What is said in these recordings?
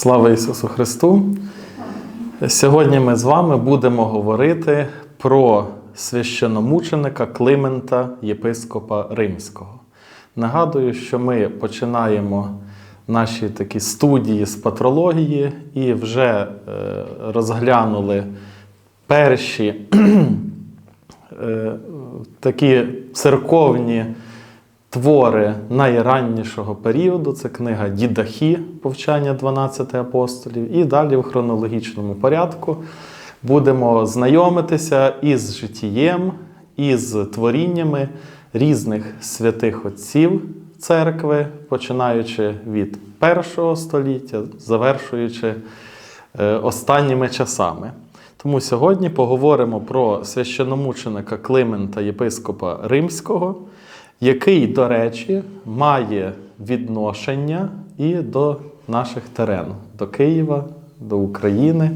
Слава Ісусу Христу! Сьогодні ми з вами будемо говорити про священомученика Климента, єпископа Римського. Нагадую, що ми починаємо наші такі студії з патрології і вже е, розглянули перші е, такі церковні твори найраннішого періоду. Це книга Дідахі, повчання 12 апостолів. І далі в хронологічному порядку будемо знайомитися із життєм, із творіннями різних святих отців церкви, починаючи від першого століття, завершуючи е, останніми часами. Тому сьогодні поговоримо про священомученика Климента, єпископа Римського, який, до речі, має відношення і до наших теренів, до Києва, до України,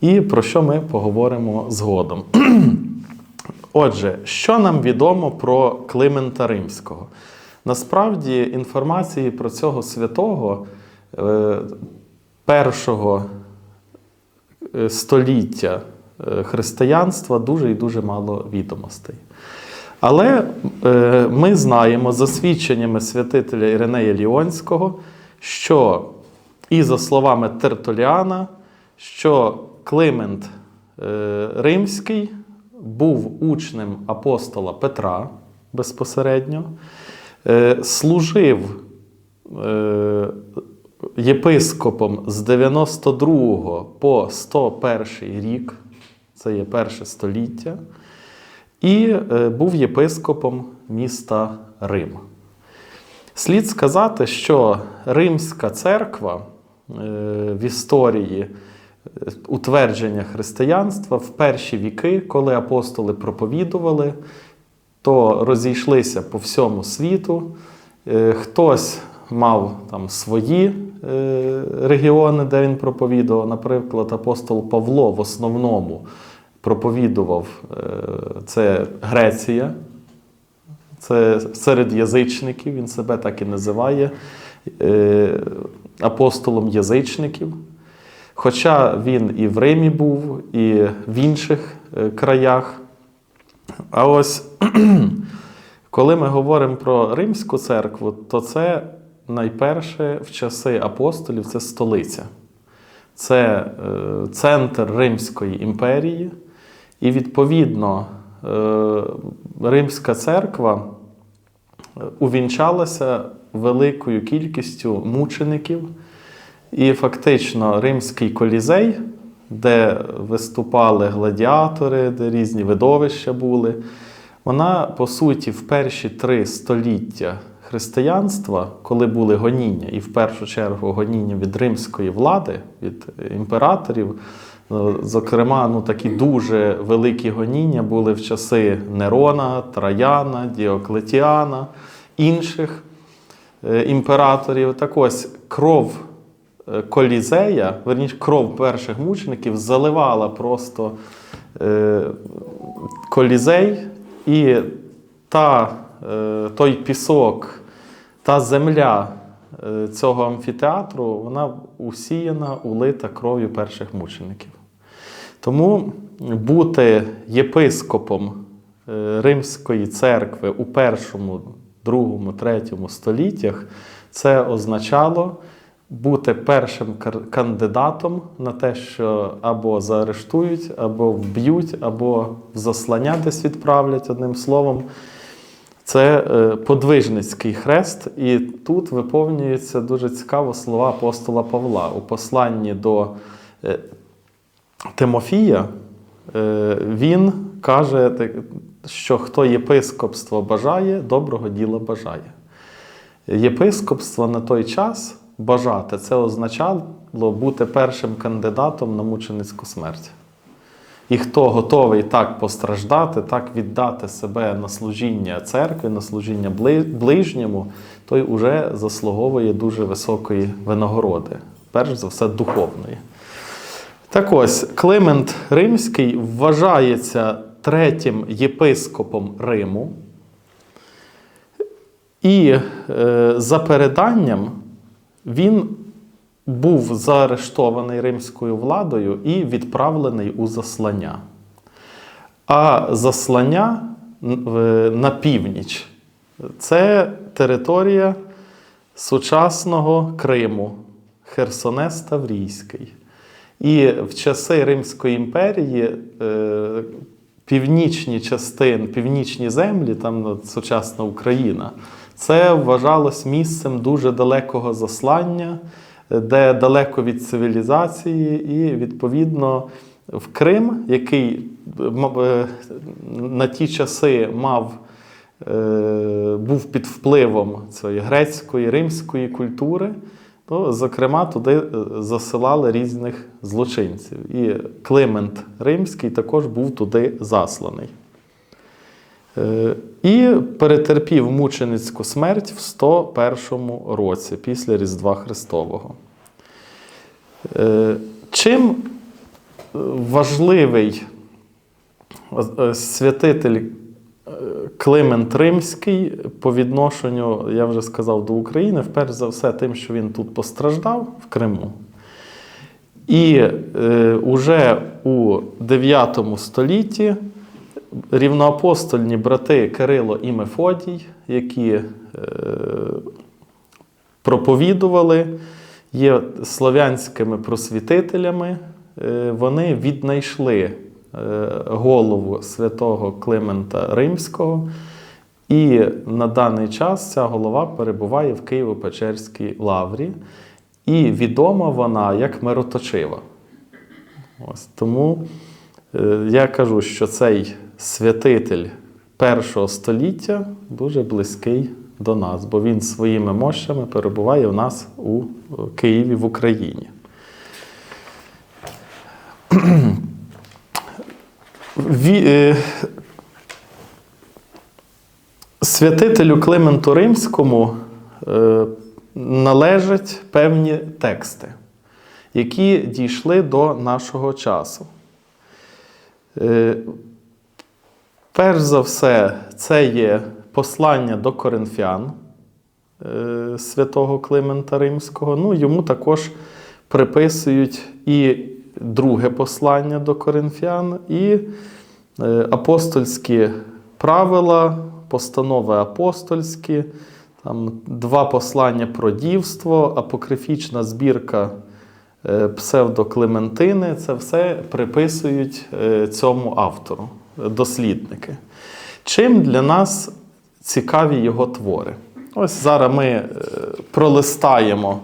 і про що ми поговоримо згодом. Отже, що нам відомо про Климента Римського? Насправді інформації про цього святого е, першого е, століття е, християнства дуже і дуже мало відомостей. Але е, ми знаємо за свідченнями святителя Іринея Ліонського, що, і за словами Тертуліана, що Климент е, Римський був учнем апостола Петра безпосередньо, е, служив е, єпископом з 92 по 101 рік, це є перше століття, і е, був єпископом міста Рим. Слід сказати, що Римська церква е, в історії е, утвердження християнства в перші віки, коли апостоли проповідували, то розійшлися по всьому світу. Хтось мав там свої регіони, де він проповідував. Наприклад, апостол Павло в основному проповідував е, це Греція, це серед язичників, він себе так і називає е, апостолом язичників. Хоча він і в Римі був, і в інших е, краях. А ось коли ми говоримо про Римську церкву, то це найперше в часи апостолів це столиця. Це центр Римської імперії, і відповідно е, Римська церква е, увінчалася великою кількістю мучеників, і фактично Римський колізей, де виступали гладіатори, де різні видовища були, вона, по суті, в перші три століття християнства, коли були гоніння, і в першу чергу гоніння від римської влади, від імператорів, зокрема, ну, такі дуже великі гоніння були в часи Нерона, Траяна, Діоклетіана, інших е, імператорів. Так ось кров е, колізея, верніше, кров перших мучеників заливала просто е, колізей, і та, е, той пісок, та земля е, цього амфітеатру, вона усіяна, улита кров'ю перших мучеників. Тому бути єпископом е, Римської церкви у першому, другому, третьому століттях, це означало бути першим кандидатом на те, що або заарештують, або вб'ють, або в заслання десь відправлять одним словом. Це е, подвижницький хрест, і тут виповнюються дуже цікаво слова апостола Павла у посланні до е, Тимофія. е, Він каже, що хто єпископство бажає, доброго діла бажає. Єпископство на той час бажати це означало бути першим кандидатом на мученицьку смерть. І хто готовий так постраждати, так віддати себе на служіння церкві, на служіння ближньому, той уже заслуговує дуже високої винагороди, перш за все духовної. Так ось, Климент Римський вважається третім єпископом Риму. І е, за переданням він був заарештований римською владою і відправлений у заслання. А заслання на північ це територія сучасного Криму, Херсонес Таврійський. І в часи Римської імперії е, північні частини, північні землі, там ну, сучасна Україна, це вважалось місцем дуже далекого заслання, де далеко від цивілізації, і відповідно в Крим, який е, на ті часи мав е, був під впливом цієї грецької, римської культури, то, зокрема, туди е, засилали різних злочинців. І Климент Римський також був туди засланий. Е, І перетерпів мученицьку смерть в 101 році після Різдва Христового. Е, Чим важливий святитель Климент Римський по відношенню, я вже сказав, до України, вперше за все, тим, що він тут постраждав в Криму. І е, уже у 9 столітті рівноапостольні брати Кирило і Мефодій, які е, проповідували, є слов'янськими просвітителями, е, вони віднайшли голову святого Климента Римського. І на даний час ця голова перебуває в Києво-Печерській лаврі. І відома вона як мироточива. Ось тому е, я кажу, що цей святитель першого століття дуже близький до нас, бо він своїми мощами перебуває у нас у Києві в Україні. Ві, е, святителю Клименту Римському е, належать певні тексти, які дійшли до нашого часу. Е, Перш за все, це є послання до коринфян святого Климента Римського. Ну, йому також приписують і друге послання до коринфян, і е, апостольські правила, постанови апостольські, там два послання про дівство, апокрифічна збірка е, псевдоклементини. Це все приписують е, цьому автору, дослідники. Чим для нас цікаві його твори? Ось зараз ми пролистаємо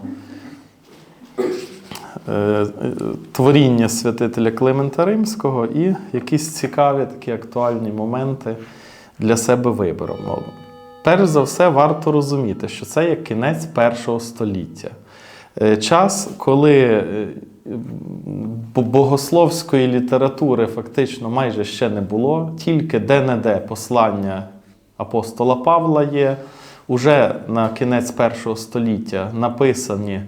творіння святителя Климента Римського і якісь цікаві такі актуальні моменти для себе виберемо. Перш за все, варто розуміти, що це є кінець першого століття. Е, Час, коли е, богословської літератури фактично майже ще не було, тільки де-не-де послання апостола Павла є. Уже на кінець першого століття написані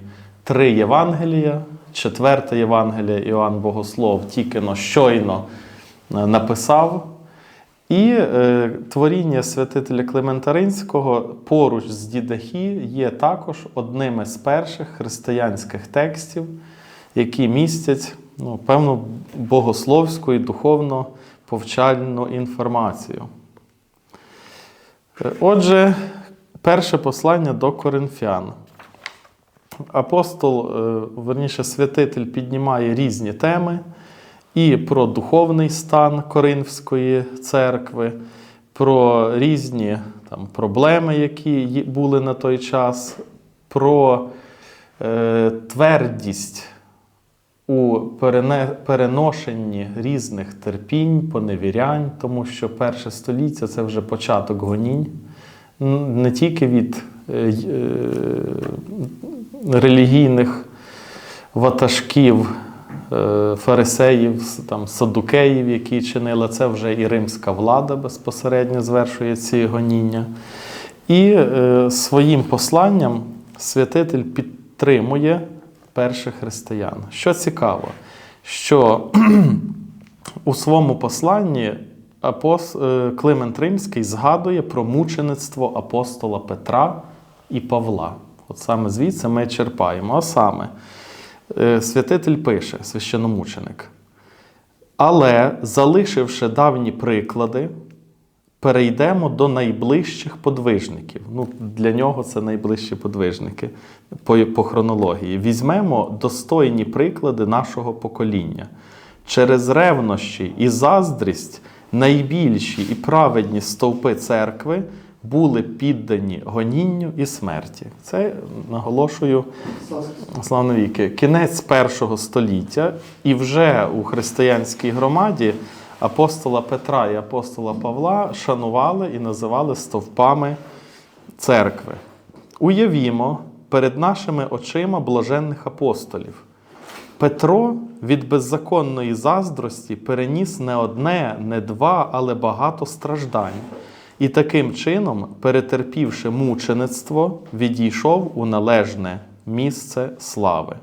три Євангелія. Четверте Євангеліє Іоанн Богослов тільки но щойно е, написав. І е, творіння святителя Климента Римського поруч з Дідахі є також одним із перших християнських текстів, які містять ну, певну богословську і духовно повчальну інформацію. Е, Отже, перше послання до коринфян. Апостол, е, верніше, святитель піднімає різні теми і про духовний стан Коринфської церкви, про різні там, проблеми, які були на той час, про е, твердість у переношенні різних терпінь, поневірянь, тому що перше століття це вже початок гонінь, не тільки від е, е, релігійних ватажків, е, фарисеїв, там, садукеїв, які чинили це вже і римська влада безпосередньо звершує ці гоніння. І е, своїм посланням святитель підтримує перших християн. Що цікаво, що у своєму посланні апос... е, Климент Римський згадує про мучеництво апостола Петра і Павла. От саме звідси ми черпаємо. А саме, е, святитель пише, священомученик. Але, залишивши давні приклади, перейдемо до найближчих подвижників. Ну, для нього це найближчі подвижники по, по хронології. Візьмемо достойні приклади нашого покоління. Через ревнощі і заздрість найбільші і праведні стовпи церкви були піддані гонінню і смерті. Це наголошую славно віки. Кінець першого століття, і вже у християнській громаді апостола Петра і апостола Павла шанували і називали стовпами церкви. Уявімо перед нашими очима блаженних апостолів. Петро від беззаконної заздрості переніс не одне, не два, але багато страждань. І таким чином, перетерпівши мучеництво, відійшов у належне місце слави.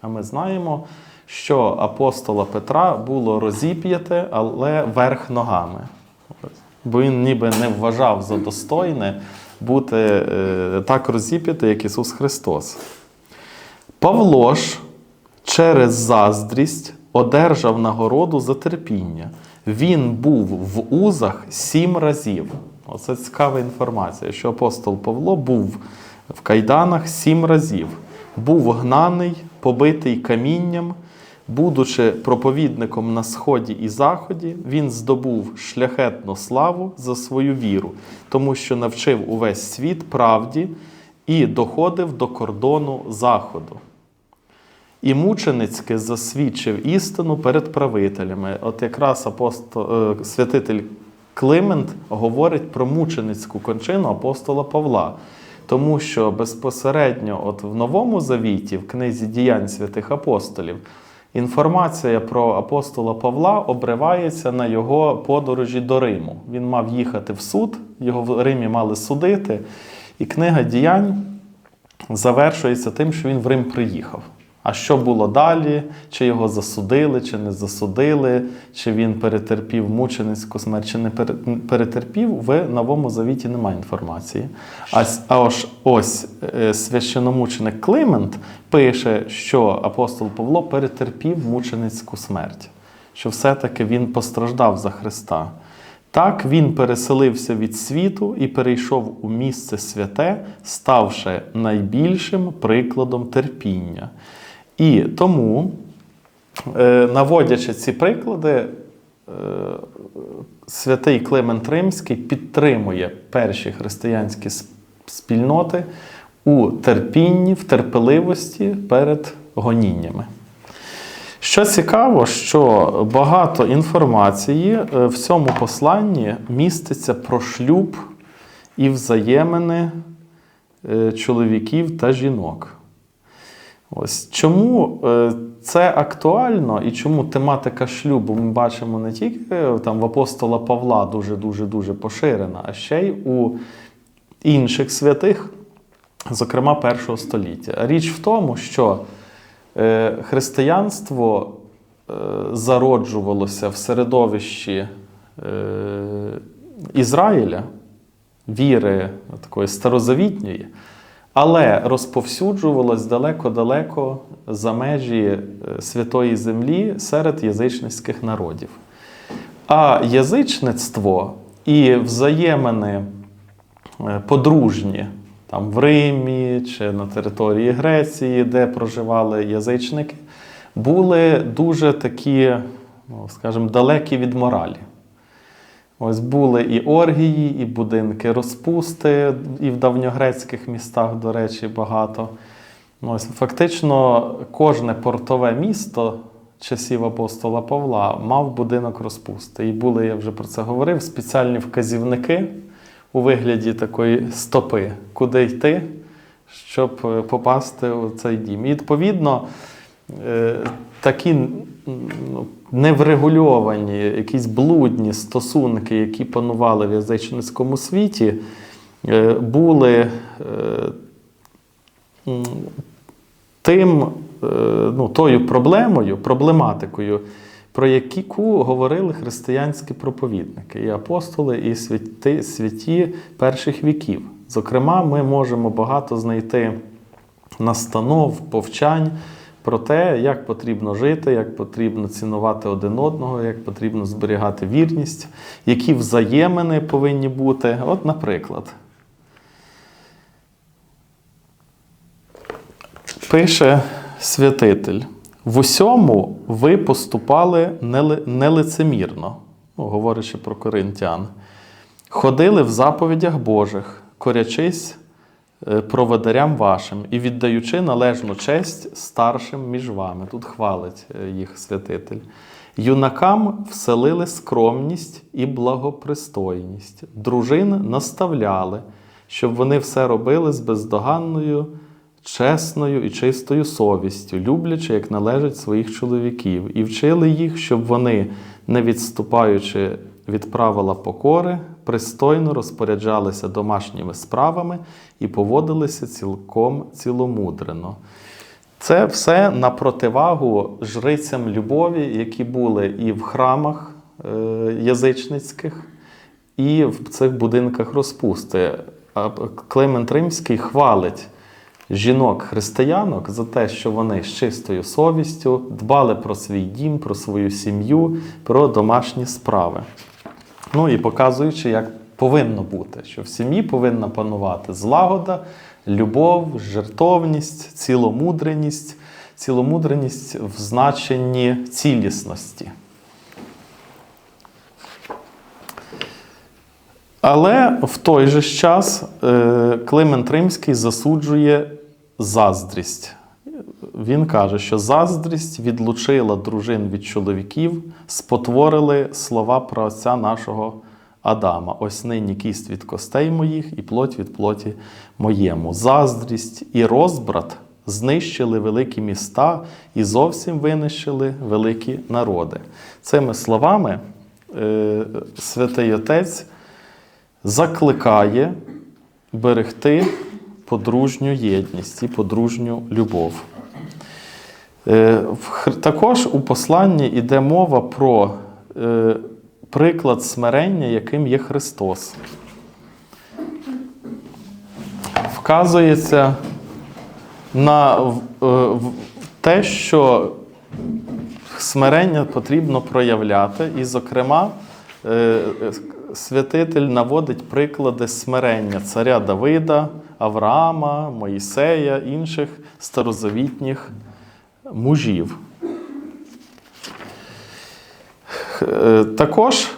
А ми знаємо, що апостола Петра було розіп'яте, але верх ногами. Бо він ніби не вважав за достойне бути е, так розіп'яте, як Ісус Христос. Павло ж через заздрість одержав нагороду за терпіння. Він був в узах сім разів. Оце цікава інформація, що апостол Павло був в кайданах сім разів, був гнаний, побитий камінням. Будучи проповідником на сході і заході, він здобув шляхетну славу за свою віру, тому що навчив увесь світ правді і доходив до кордону заходу. І мученицьки засвідчив істину перед правителями. От якраз апостол, е, святитель Климент говорить про мученицьку кончину апостола Павла. Тому що безпосередньо от в Новому Завіті, в книзі діянь святих апостолів, інформація про апостола Павла обривається на його подорожі до Риму. Він мав їхати в суд, його в Римі мали судити, і книга діянь завершується тим, що він в Рим приїхав. А що було далі? Чи його засудили, чи не засудили, чи він перетерпів мученицьку смерть, чи не перетерпів, в Новому Завіті немає інформації. А, а ось, ось е, священомученик Климент пише, що апостол Павло перетерпів мученицьку смерть, що все-таки він постраждав за Христа. Так він переселився від світу і перейшов у місце святе, ставши найбільшим прикладом терпіння. І тому, е, наводячи ці приклади, е, святий Климент Римський підтримує перші християнські спільноти у терпінні, в терпеливості перед гоніннями. Що цікаво, що багато інформації е, в цьому посланні міститься про шлюб і взаємини чоловіків та жінок. Ось чому е, це актуально і чому тематика шлюбу ми бачимо не тільки е, там в апостола Павла дуже дуже дуже поширена, а ще й у інших святих, зокрема першого століття. Річ в тому, що е, християнство зароджувалося в середовищі Ізраїля, віри такої старозавітньої, але розповсюджувалось далеко-далеко за межі е, святої землі серед язичницьких народів. А язичництво і взаємини е, подружні там в Римі чи на території Греції, де проживали язичники, були дуже такі, ну, скажімо, далекі від моралі. Ось були і оргії, і будинки розпусти, і в давньогрецьких містах, до речі, багато. Ну, Ось, фактично, кожне портове місто часів апостола Павла мав будинок розпусти. І були, я вже про це говорив, спеціальні вказівники у вигляді такої стопи, куди йти, щоб е, попасти у цей дім. І відповідно. е, Такі ну, неврегульовані, якісь блудні стосунки, які панували в язичницькому світі, е, були е, тим, е, ну, тою проблемою, проблематикою, про яку говорили християнські проповідники, і апостоли, і святі, святі перших віків. Зокрема, ми можемо багато знайти настанов, повчань про те, як потрібно жити, як потрібно цінувати один одного, як потрібно зберігати вірність, які взаємини повинні бути. От, наприклад. Пише святитель: в усьому ви поступали нелицемірно, ну, говорячи про коринтян, ходили в заповідях Божих, корячись проводарям вашим і віддаючи належну честь старшим між вами. Тут хвалить е, їх святитель. Юнакам вселили скромність і благопристойність, дружин наставляли, щоб вони все робили з бездоганною чесною і чистою совістю, люблячи, як належить своїх чоловіків, і вчили їх, щоб вони, не відступаючи від правила покори, пристойно розпоряджалися домашніми справами і поводилися цілком ціломудрено. Це все на противагу жрицям любові, які були і в храмах е, язичницьких, і в цих будинках розпусти. А Климент Римський хвалить жінок-християнок за те, що вони з чистою совістю дбали про свій дім, про свою сім'ю, про домашні справи. Ну і показуючи, як повинно бути, що в сім'ї повинна панувати злагода, любов, жертовність, ціломудреність, ціломудреність в значенні цілісності. Але в той же час е, Климент Римський засуджує заздрість. Він каже, що заздрість відлучила дружин від чоловіків, спотворили слова про отця нашого Адама. Ось нині кість від костей моїх і плоть від плоті моєму. Заздрість і розбрат знищили великі міста і зовсім винищили великі народи. Цими словами е, святий Отець закликає берегти подружню єдність і подружню любов. Е, Також у посланні йде мова про е, приклад смирення, яким є Христос. Вказується на е, те, що смирення потрібно проявляти, і, зокрема, святитель наводить приклади смирення царя Давида, Авраама, Моїсея, інших старозавітніх мужів. Е, Також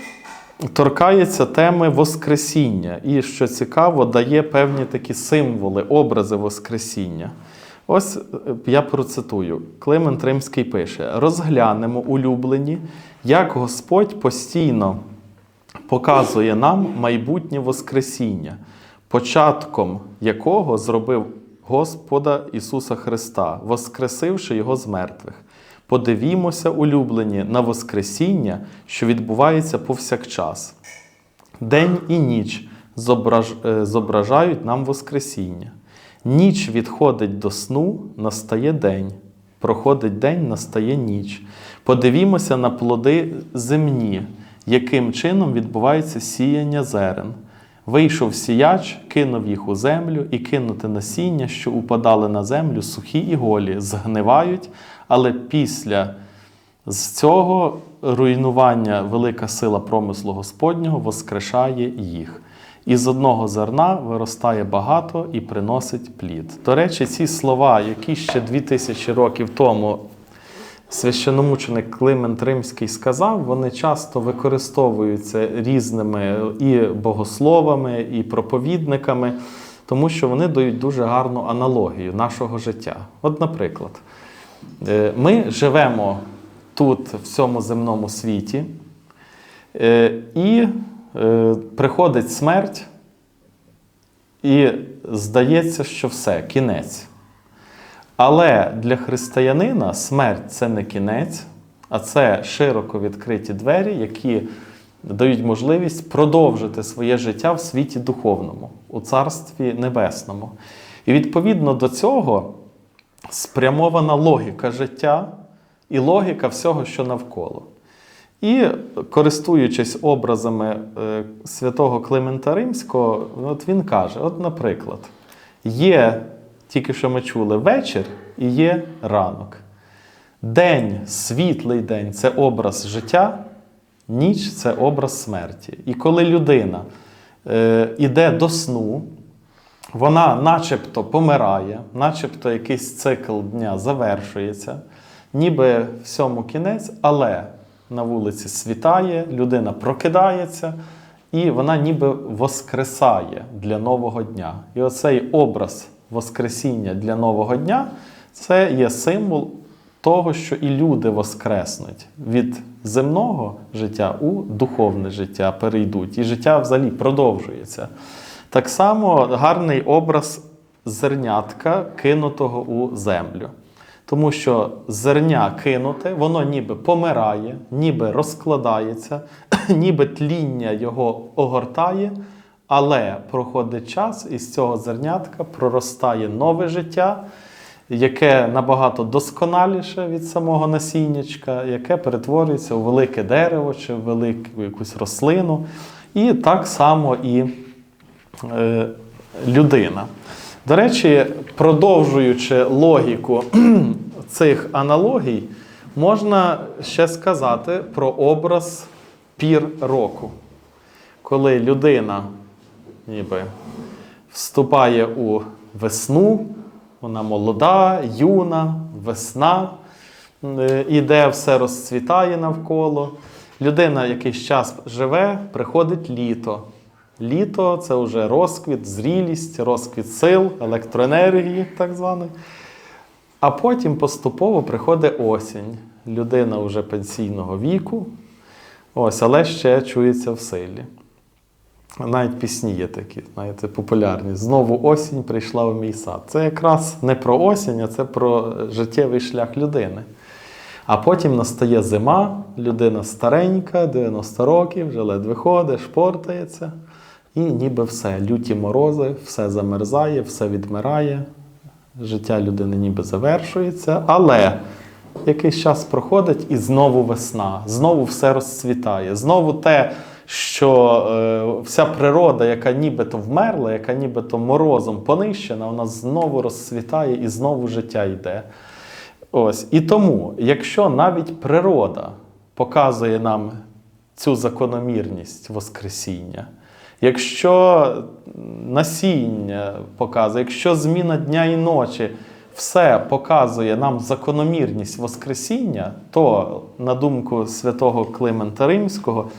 торкається теми Воскресіння, і, що цікаво, дає певні такі символи, образи Воскресіння. Ось е, я процитую. Климент Римський пише: розглянемо улюблені, як Господь постійно показує нам майбутнє Воскресіння, початком якого зробив Господа Ісуса Христа, воскресивши Його з мертвих. Подивімося, улюблені, на Воскресіння, що відбувається повсякчас. День і ніч зображ... е, зображають нам Воскресіння. Ніч відходить до сну, настає день. Проходить день, настає ніч. Подивімося на плоди земні, яким чином відбувається сіяння зерен. Вийшов сіяч, кинув їх у землю, і кинути насіння, що упадали на землю, сухі і голі, згнивають, але після з цього руйнування велика сила промислу Господнього воскрешає їх. І з одного зерна виростає багато і приносить плід. До речі, ці слова, які ще 2000 років тому священомученик Климент Римський сказав, вони часто використовуються різними і богословами, і проповідниками, тому що вони дають дуже гарну аналогію нашого життя. От, наприклад, е, ми живемо тут, в цьому земному світі, е, і е, приходить смерть, і здається, що все, кінець. Але для християнина смерть це не кінець, а це широко відкриті двері, які дають можливість продовжити своє життя в світі духовному, у Царстві Небесному. І відповідно до цього спрямована логіка життя і логіка всього, що навколо. І користуючись образами е, святого Климента Римського, от він каже: от, наприклад, є, тільки що ми чули вечір і є ранок. День, світлий день це образ життя, ніч це образ смерті. І коли людина е, іде до сну, вона начебто помирає, начебто якийсь цикл дня завершується, ніби всьому кінець, але на вулиці світає, людина прокидається, і вона ніби воскресає для нового дня. І оцей образ Воскресіння для нового дня це є символ того, що і люди воскреснуть від земного життя у духовне життя перейдуть, і життя взагалі продовжується. Так само гарний образ зернятка, кинутого у землю. Тому що зерня кинуте, воно ніби помирає, ніби розкладається, ніби тління його огортає, але проходить час, і з цього зернятка проростає нове життя, яке набагато досконаліше від самого насіннячка, яке перетворюється у велике дерево чи в велику якусь рослину. І так само і е, людина. До речі, продовжуючи логіку цих аналогій, можна ще сказати про образ пір року. Коли людина ніби вступає у весну, вона молода, юна, весна, е, іде, все розцвітає навколо. Людина якийсь час живе, приходить літо. Літо це вже розквіт, зрілість, розквіт сил, електроенергії, так званої. А потім поступово приходить осінь. Людина вже пенсійного віку, ось, але ще чується в силі. Навіть пісні є такі, знаєте, популярні. Знову осінь прийшла в мій сад. Це якраз не про осінь, а це про життєвий шлях людини. А потім настає зима, людина старенька, 90 років, вже ледве ходить, шпортається. І ніби все, люті морози, все замерзає, все відмирає, життя людини ніби завершується, але якийсь час проходить і знову весна, знову все розцвітає. Знову те, що е, вся природа, яка нібито вмерла, яка нібито морозом понищена, вона знову розцвітає і знову життя йде. Ось. І тому, якщо навіть природа показує нам цю закономірність Воскресіння, якщо насіння показує, якщо зміна дня і ночі все показує нам закономірність Воскресіння, то, на думку святого Климента Римського,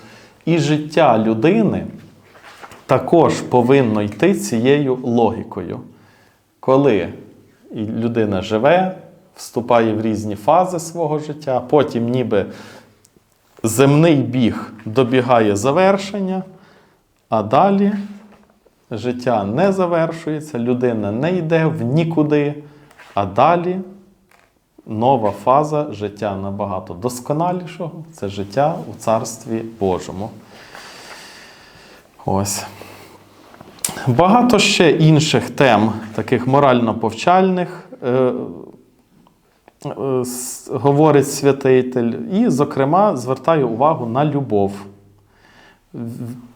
і життя людини також повинно йти цією логікою. Коли людина живе, вступає в різні фази свого життя, потім ніби земний біг добігає завершення, а далі життя не завершується, людина не йде в нікуди, а далі нова фаза життя набагато досконалішого це життя у Царстві Божому. Ось. Багато ще інших тем, таких морально-повчальних, е, е, говорить святитель, і, зокрема, звертає увагу на любов.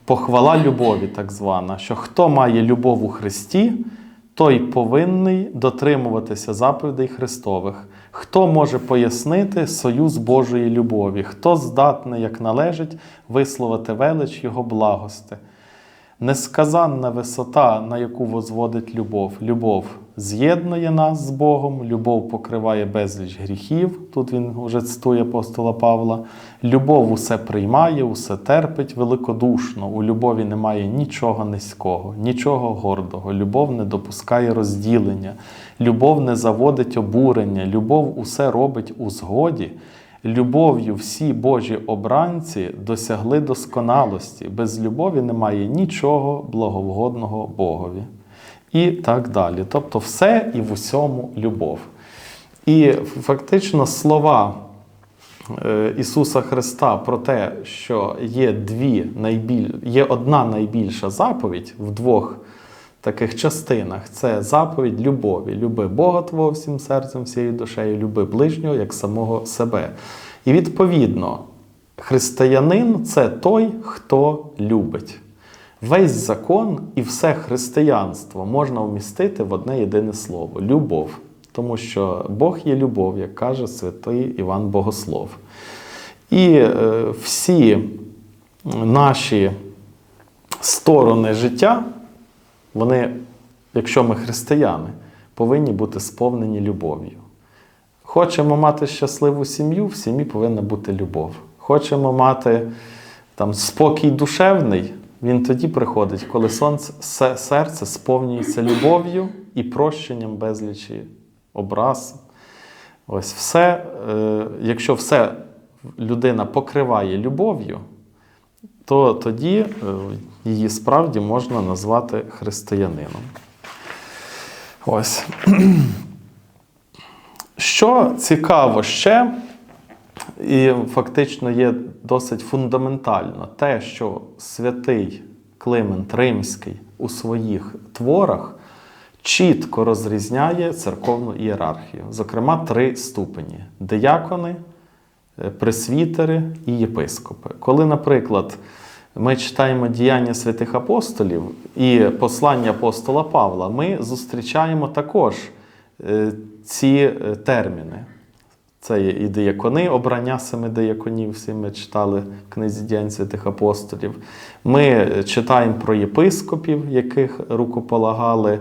Похвала любові, так звана, що хто має любов у Христі, той повинний дотримуватися заповідей Христових. Хто може пояснити союз Божої любові, хто здатний, як належить, висловити велич Його благости. Несказанна висота, на яку возводить любов. Любов з'єднує нас з Богом, любов покриває безліч гріхів. Тут він вже цитує апостола Павла. Любов усе приймає, усе терпить великодушно. У любові немає нічого низького, нічого гордого. Любов не допускає розділення, любов не заводить обурення, любов усе робить у згоді. Любов'ю всі Божі обранці досягли досконалості. Без любові немає нічого благовгодного Богові. І так далі. Тобто все і в усьому любов. І фактично слова е, Ісуса Христа про те, що є дві найбіль... є одна найбільша заповідь в двох таких частинах це заповідь любові. Люби Бога Твого всім серцем, всією душею, люби ближнього як самого себе. І відповідно, християнин це той, хто любить. Весь закон і все християнство можна вмістити в одне єдине слово любов. тому що Бог є любов, як каже святий Іван Богослов. І е, всі наші сторони життя, вони, якщо ми християни, повинні бути сповнені любов'ю. Хочемо мати щасливу сім'ю, в сім'ї повинна бути любов. Хочемо мати там, спокій душевний, він тоді приходить, коли сонце, серце сповнюється любов'ю і прощенням безлічі образ. Ось все, е, якщо все людина покриває любов'ю, то тоді е, її справді можна назвати християнином. Ось. Що цікаво ще, і фактично є досить фундаментально, те, що святий Климент Римський у своїх творах чітко розрізняє церковну ієрархію. Зокрема, три ступені: диякони, е, пресвітери і єпископи. Коли, наприклад, ми читаємо діяння святих апостолів і послання апостола Павла, ми зустрічаємо також е, ці е, терміни. Це є і диякони, обрання семи дияконів, всі ми читали в книзі діянь святих апостолів. Ми е, читаємо про єпископів, яких рукополагали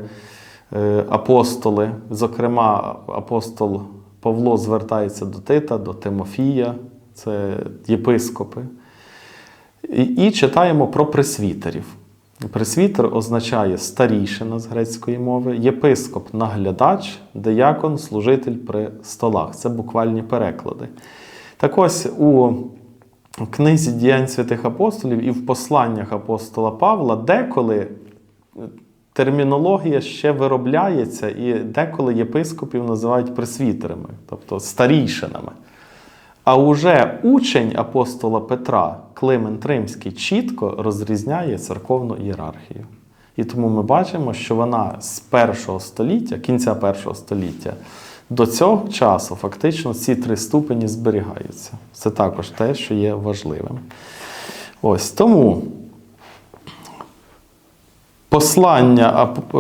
е, апостоли. Зокрема, апостол Павло звертається до Тита, до Тимофія, це єпископи. І, і читаємо про пресвітерів. Пресвітер означає старішина з грецької мови, єпископ наглядач, диякон, служитель при столах. Це буквальні переклади. Так ось у книзі діянь святих апостолів і в посланнях апостола Павла деколи термінологія ще виробляється, і деколи єпископів називають пресвітерами, тобто старійшинами. А уже учень апостола Петра Климент Римський чітко розрізняє церковну ієрархію. І тому ми бачимо, що вона з першого століття, кінця першого століття, до цього часу фактично ці три ступені зберігаються. Це також те, що є важливим. Ось тому Послання е,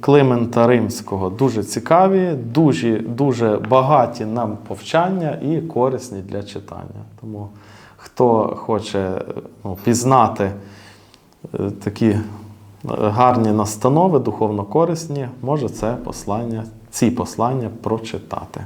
Климента Римського дуже цікаві, дуже, дуже багаті нам повчання і корисні для читання. Тому хто хоче е, ну, пізнати е, такі гарні настанови, духовно корисні, може це послання, ці послання прочитати.